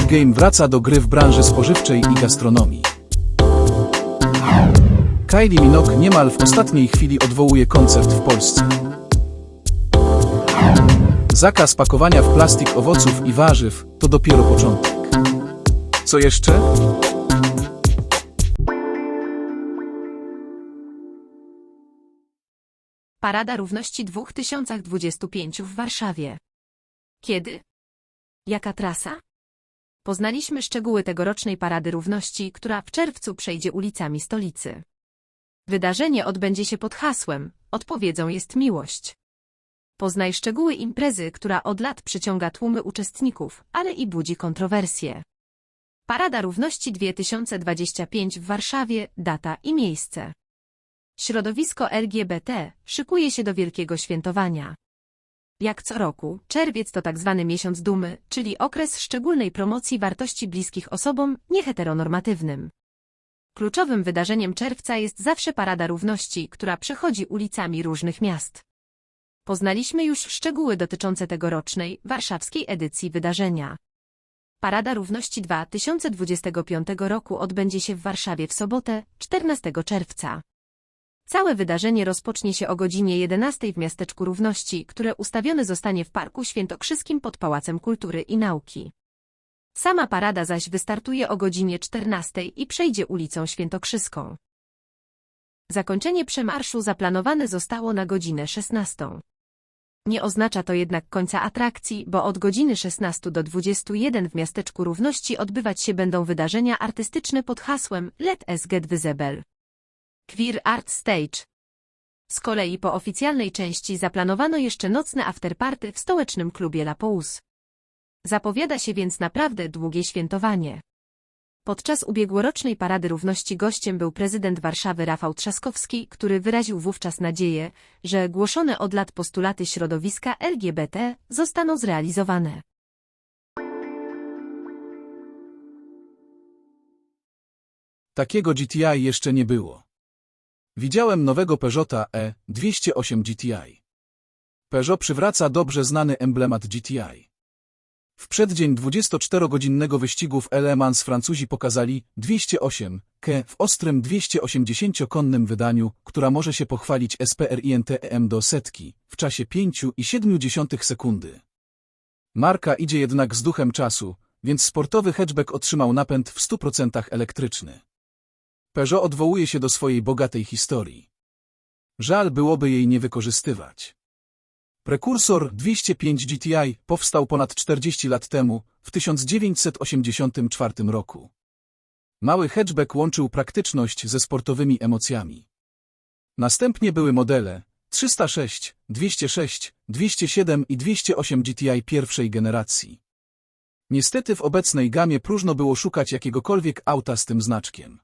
Squid Game wraca do gry w branży spożywczej i gastronomii. Kylie Minogue niemal w ostatniej chwili odwołuje koncert w Polsce. Zakaz pakowania w plastik owoców i warzyw to dopiero początek. Co jeszcze? Parada Równości 2025 w Warszawie. Kiedy? Jaka trasa? Poznaliśmy szczegóły tegorocznej Parady Równości, która w czerwcu przejdzie ulicami stolicy. Wydarzenie odbędzie się pod hasłem Odpowiedzią jest miłość. Poznaj szczegóły imprezy, która od lat przyciąga tłumy uczestników, ale i budzi kontrowersje. Parada Równości 2025 w Warszawie, data i miejsce. Środowisko LGBT szykuje się do wielkiego świętowania. Jak co roku, czerwiec to tak zwany miesiąc dumy, czyli okres szczególnej promocji wartości bliskich osobom nieheteronormatywnym. Kluczowym wydarzeniem czerwca jest zawsze Parada Równości, która przechodzi ulicami różnych miast. Poznaliśmy już szczegóły dotyczące tegorocznej, warszawskiej edycji wydarzenia. Parada Równości 2025 roku odbędzie się w Warszawie w sobotę, 14 czerwca. Całe wydarzenie rozpocznie się o godzinie 11 w Miasteczku Równości, które ustawione zostanie w Parku Świętokrzyskim pod Pałacem Kultury i Nauki. Sama parada zaś wystartuje o godzinie 14 i przejdzie ulicą Świętokrzyską. Zakończenie przemarszu zaplanowane zostało na godzinę 16. Nie oznacza to jednak końca atrakcji, bo od godziny 16 do 21 w Miasteczku Równości odbywać się będą wydarzenia artystyczne pod hasłem Let us get visible. Queer Art Stage. Z kolei po oficjalnej części zaplanowano jeszcze nocne afterparty w stołecznym klubie La Pous. Zapowiada się więc naprawdę długie świętowanie. Podczas ubiegłorocznej Parady Równości gościem był prezydent Warszawy Rafał Trzaskowski, który wyraził wówczas nadzieję, że głoszone od lat postulaty środowiska LGBT zostaną zrealizowane. Takiego GTI jeszcze nie było. Widziałem nowego Peugeota E208 GTI. Peugeot przywraca dobrze znany emblemat GTI. W przeddzień 24-godzinnego wyścigu w Le Mans Francuzi pokazali 208 K w ostrym 280-konnym wydaniu, która może się pochwalić SPRINTEM do setki w czasie 5,7 sekundy. Marka idzie jednak z duchem czasu, więc sportowy hatchback otrzymał napęd w 100% elektryczny. Peugeot odwołuje się do swojej bogatej historii. Żal byłoby jej nie wykorzystywać. Prekursor 205 GTI powstał ponad 40 lat temu, w 1984 roku. Mały hatchback łączył praktyczność ze sportowymi emocjami. Następnie były modele 306, 206, 207 i 208 GTI pierwszej generacji. Niestety w obecnej gamie próżno było szukać jakiegokolwiek auta z tym znaczkiem.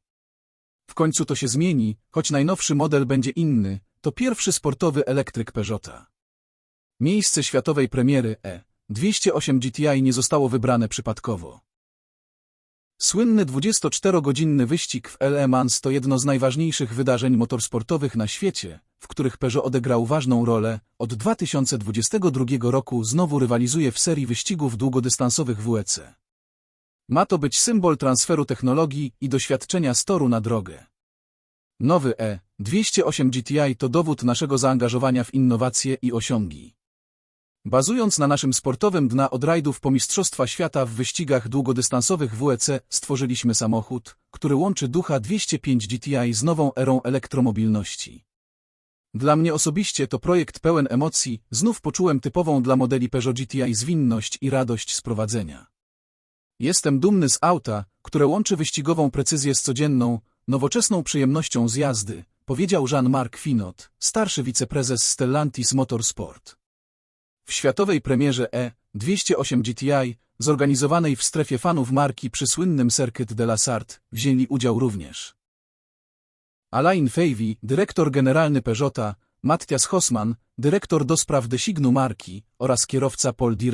W końcu to się zmieni, choć najnowszy model będzie inny, to pierwszy sportowy elektryk Peugeota. Miejsce światowej premiery E208 GTI nie zostało wybrane przypadkowo. Słynny 24-godzinny wyścig w Le Mans to jedno z najważniejszych wydarzeń motorsportowych na świecie, w których Peugeot odegrał ważną rolę. Od 2022 roku znowu rywalizuje w serii wyścigów długodystansowych WEC. Ma to być symbol transferu technologii i doświadczenia z toru na drogę. Nowy E208 GTI to dowód naszego zaangażowania w innowacje i osiągi. Bazując na naszym sportowym dna od rajdów po Mistrzostwa Świata w wyścigach długodystansowych WEC stworzyliśmy samochód, który łączy ducha 205 GTI z nową erą elektromobilności. Dla mnie osobiście to projekt pełen emocji, znów poczułem typową dla modeli Peugeot GTI zwinność i radość z prowadzenia. Jestem dumny z auta, które łączy wyścigową precyzję z codzienną, nowoczesną przyjemnością z jazdy, powiedział Jean-Marc Finot, starszy wiceprezes Stellantis Motorsport. W światowej premierze E208 GTI, zorganizowanej w strefie fanów marki przy słynnym Circuit de la Sarthe, wzięli udział również Alain Favey, dyrektor generalny Peugeota, Matthias Hossmann, dyrektor do spraw designu marki oraz kierowca Paul Di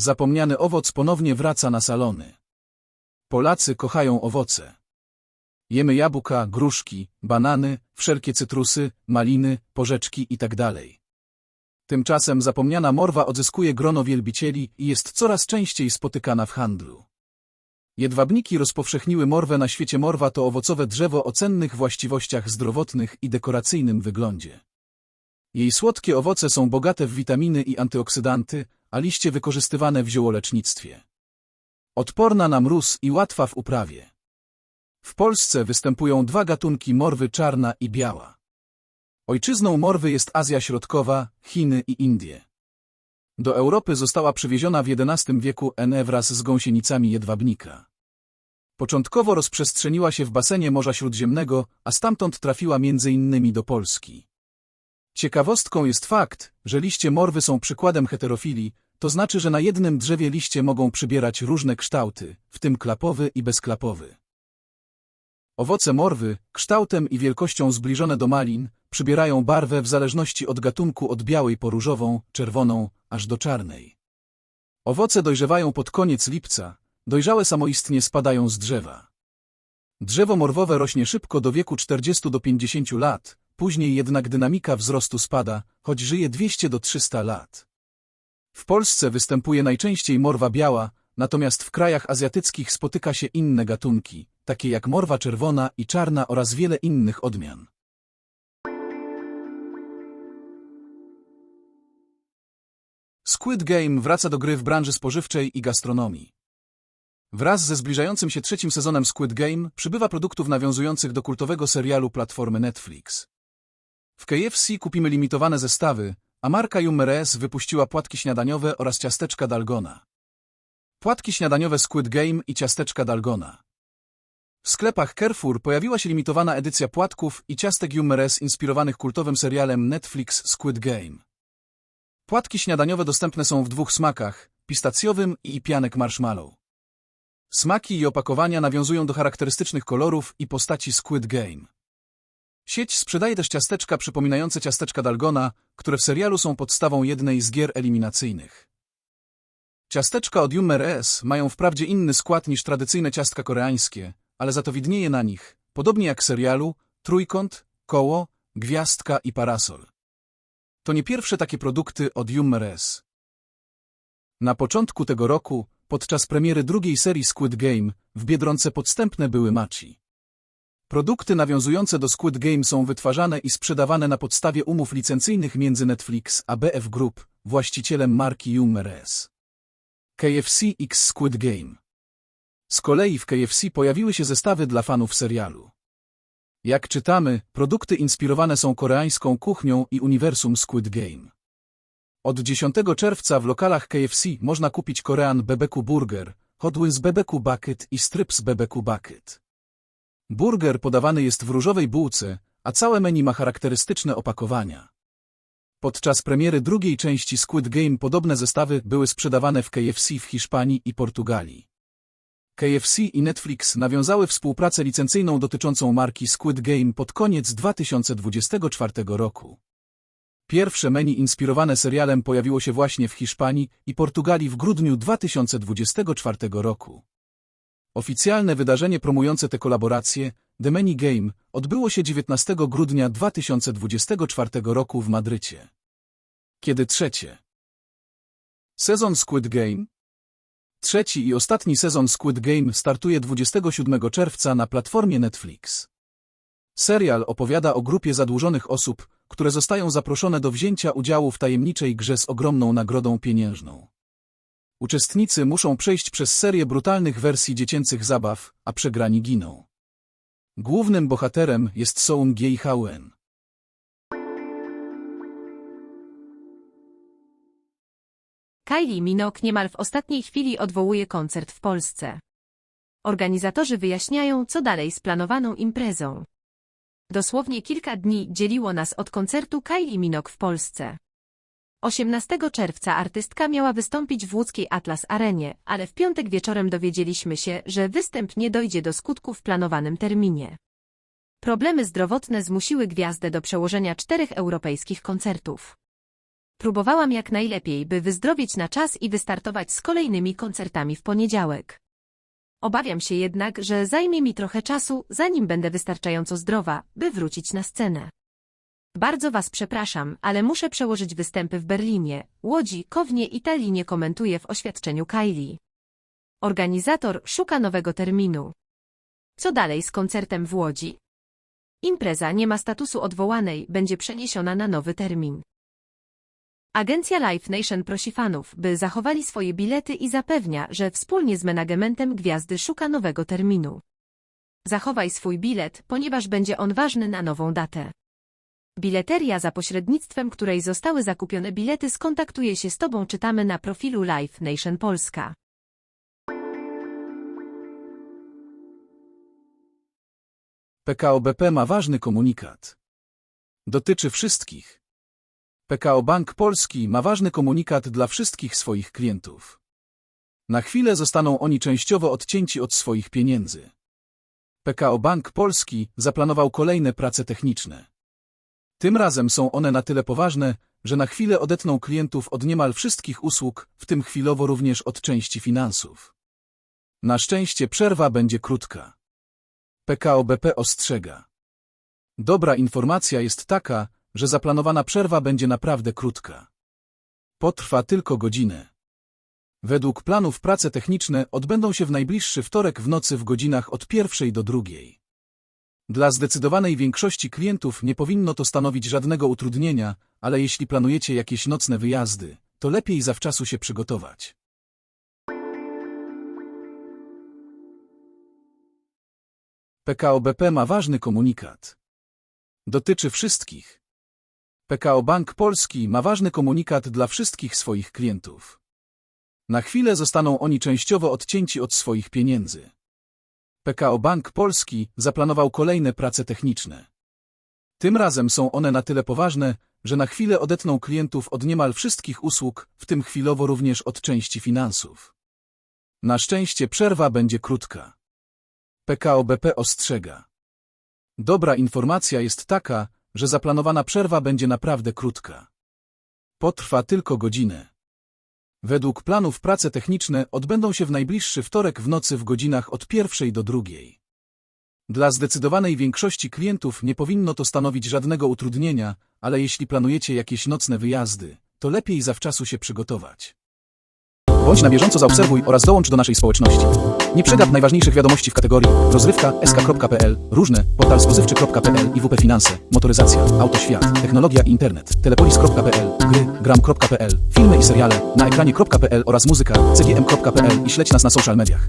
Zapomniany owoc ponownie wraca na salony. Polacy kochają owoce. Jemy jabłka, gruszki, banany, wszelkie cytrusy, maliny, porzeczki itd. Tymczasem zapomniana morwa odzyskuje grono wielbicieli i jest coraz częściej spotykana w handlu. Jedwabniki rozpowszechniły morwę na świecie. Morwa to owocowe drzewo o cennych właściwościach zdrowotnych i dekoracyjnym wyglądzie. Jej słodkie owoce są bogate w witaminy i antyoksydanty, a liście wykorzystywane w ziołolecznictwie. Odporna na mróz i łatwa w uprawie. W Polsce występują dwa gatunki morwy czarna i biała. Ojczyzną morwy jest Azja Środkowa, Chiny i Indie. Do Europy została przywieziona w XI wieku NE wraz z gąsienicami jedwabnika. Początkowo rozprzestrzeniła się w basenie Morza Śródziemnego, a stamtąd trafiła m.in. do Polski. Ciekawostką jest fakt, że liście morwy są przykładem heterofilii, to znaczy, że na jednym drzewie liście mogą przybierać różne kształty, w tym klapowy i bezklapowy. Owoce morwy, kształtem i wielkością zbliżone do malin, przybierają barwę w zależności od gatunku od białej po różową, czerwoną, aż do czarnej. Owoce dojrzewają pod koniec lipca, dojrzałe samoistnie spadają z drzewa. Drzewo morwowe rośnie szybko do wieku 40 do 50 lat, później jednak dynamika wzrostu spada, choć żyje 200 do 300 lat. W Polsce występuje najczęściej morwa biała, natomiast w krajach azjatyckich spotyka się inne gatunki, takie jak morwa czerwona i czarna oraz wiele innych odmian. Squid Game wraca do gry w branży spożywczej i gastronomii. Wraz ze zbliżającym się trzecim sezonem Squid Game przybywa produktów nawiązujących do kultowego serialu platformy Netflix. W KFC kupimy limitowane zestawy, a marka Jumeres wypuściła płatki śniadaniowe oraz ciasteczka Dalgona. Płatki śniadaniowe Squid Game i ciasteczka Dalgona. W sklepach Carrefour pojawiła się limitowana edycja płatków i ciastek Jumeres inspirowanych kultowym serialem Netflix Squid Game. Płatki śniadaniowe dostępne są w dwóch smakach, pistacjowym i pianek marshmallow. Smaki i opakowania nawiązują do charakterystycznych kolorów i postaci Squid Game. Sieć sprzedaje też ciasteczka przypominające ciasteczka Dalgona, które w serialu są podstawą jednej z gier eliminacyjnych. Ciasteczka od Yummer S mają wprawdzie inny skład niż tradycyjne ciastka koreańskie, ale za to widnieje na nich, podobnie jak w serialu, trójkąt, koło, gwiazdka i parasol. To nie pierwsze takie produkty od Yummer S. Na początku tego roku, podczas premiery drugiej serii Squid Game, w Biedronce podstępne były maci. Produkty nawiązujące do Squid Game są wytwarzane i sprzedawane na podstawie umów licencyjnych między Netflix a BF Group, właścicielem marki Jumeres. KFC X Squid Game Z kolei w KFC pojawiły się zestawy dla fanów serialu. Jak czytamy, produkty inspirowane są koreańską kuchnią i uniwersum Squid Game. Od 10 czerwca w lokalach KFC można kupić Korean Bebeku Burger, Hot Wings Bebeku Bucket i Strips Bebeku Bucket. Burger podawany jest w różowej bułce, a całe menu ma charakterystyczne opakowania. Podczas premiery drugiej części Squid Game podobne zestawy były sprzedawane w KFC w Hiszpanii i Portugalii. KFC i Netflix nawiązały współpracę licencyjną dotyczącą marki Squid Game pod koniec 2024 roku. Pierwsze menu inspirowane serialem pojawiło się właśnie w Hiszpanii i Portugalii w grudniu 2024 roku. Oficjalne wydarzenie promujące te kolaboracje, The Many Game, odbyło się 19 grudnia 2024 roku w Madrycie. Kiedy trzecie? Sezon Squid Game? Trzeci i ostatni sezon Squid Game startuje 27 czerwca na platformie Netflix. Serial opowiada o grupie zadłużonych osób, które zostają zaproszone do wzięcia udziału w tajemniczej grze z ogromną nagrodą pieniężną. Uczestnicy muszą przejść przez serię brutalnych wersji dziecięcych zabaw, a przegrani giną. Głównym bohaterem jest Song Jae-hauen. Kylie Minogue niemal w ostatniej chwili odwołuje koncert w Polsce. Organizatorzy wyjaśniają, co dalej z planowaną imprezą. Dosłownie kilka dni dzieliło nas od koncertu Kylie Minogue w Polsce. 18 czerwca artystka miała wystąpić w łódzkiej Atlas Arenie, ale w piątek wieczorem dowiedzieliśmy się, że występ nie dojdzie do skutku w planowanym terminie. Problemy zdrowotne zmusiły gwiazdę do przełożenia czterech europejskich koncertów. Próbowałam jak najlepiej, by wyzdrowieć na czas i wystartować z kolejnymi koncertami w poniedziałek. Obawiam się jednak, że zajmie mi trochę czasu, zanim będę wystarczająco zdrowa, by wrócić na scenę. Bardzo Was przepraszam, ale muszę przełożyć występy w Berlinie, Łodzi, Kownie i Tallinie komentuje w oświadczeniu Kylie. Organizator szuka nowego terminu. Co dalej z koncertem w Łodzi? Impreza nie ma statusu odwołanej, będzie przeniesiona na nowy termin. Agencja Live Nation prosi fanów, by zachowali swoje bilety i zapewnia, że wspólnie z managementem gwiazdy szuka nowego terminu. Zachowaj swój bilet, ponieważ będzie on ważny na nową datę. Bileteria za pośrednictwem której zostały zakupione bilety skontaktuje się z Tobą czytamy na profilu Live Nation Polska. PKO BP ma ważny komunikat. Dotyczy wszystkich. PKO Bank Polski ma ważny komunikat dla wszystkich swoich klientów. Na chwilę zostaną oni częściowo odcięci od swoich pieniędzy. PKO Bank Polski zaplanował kolejne prace techniczne. Tym razem są one na tyle poważne, że na chwilę odetną klientów od niemal wszystkich usług, w tym chwilowo również od części finansów. Na szczęście przerwa będzie krótka. PKO BP ostrzega. Dobra informacja jest taka, że zaplanowana przerwa będzie naprawdę krótka. Potrwa tylko godzinę. Według planów prace techniczne odbędą się w najbliższy wtorek w nocy w godzinach od pierwszej do drugiej. Dla zdecydowanej większości klientów nie powinno to stanowić żadnego utrudnienia, ale jeśli planujecie jakieś nocne wyjazdy, to lepiej zawczasu się przygotować. PKO BP ma ważny komunikat. Dotyczy wszystkich. PKO Bank Polski ma ważny komunikat dla wszystkich swoich klientów. Na chwilę zostaną oni częściowo odcięci od swoich pieniędzy. PKO Bank Polski zaplanował kolejne prace techniczne. Tym razem są one na tyle poważne, że na chwilę odetną klientów od niemal wszystkich usług, w tym chwilowo również od części finansów. Na szczęście przerwa będzie krótka. PKO BP ostrzega. Dobra informacja jest taka, że zaplanowana przerwa będzie naprawdę krótka. Potrwa tylko godzinę. Według planów prace techniczne odbędą się w najbliższy wtorek w nocy w godzinach od pierwszej do drugiej. Dla zdecydowanej większości klientów nie powinno to stanowić żadnego utrudnienia, ale jeśli planujecie jakieś nocne wyjazdy, to lepiej zawczasu się przygotować. Bądź na bieżąco zaobserwuj oraz dołącz do naszej społeczności. Nie przegap najważniejszych wiadomości w kategorii rozrywka, sk.pl, różne, portal spożywczy.pl i WP Finanse, motoryzacja, autoświat, technologia i internet, telepolis.pl, gry, gram.pl, filmy i seriale, na ekranie.pl oraz muzyka, cgm.pl i śledź nas na social mediach.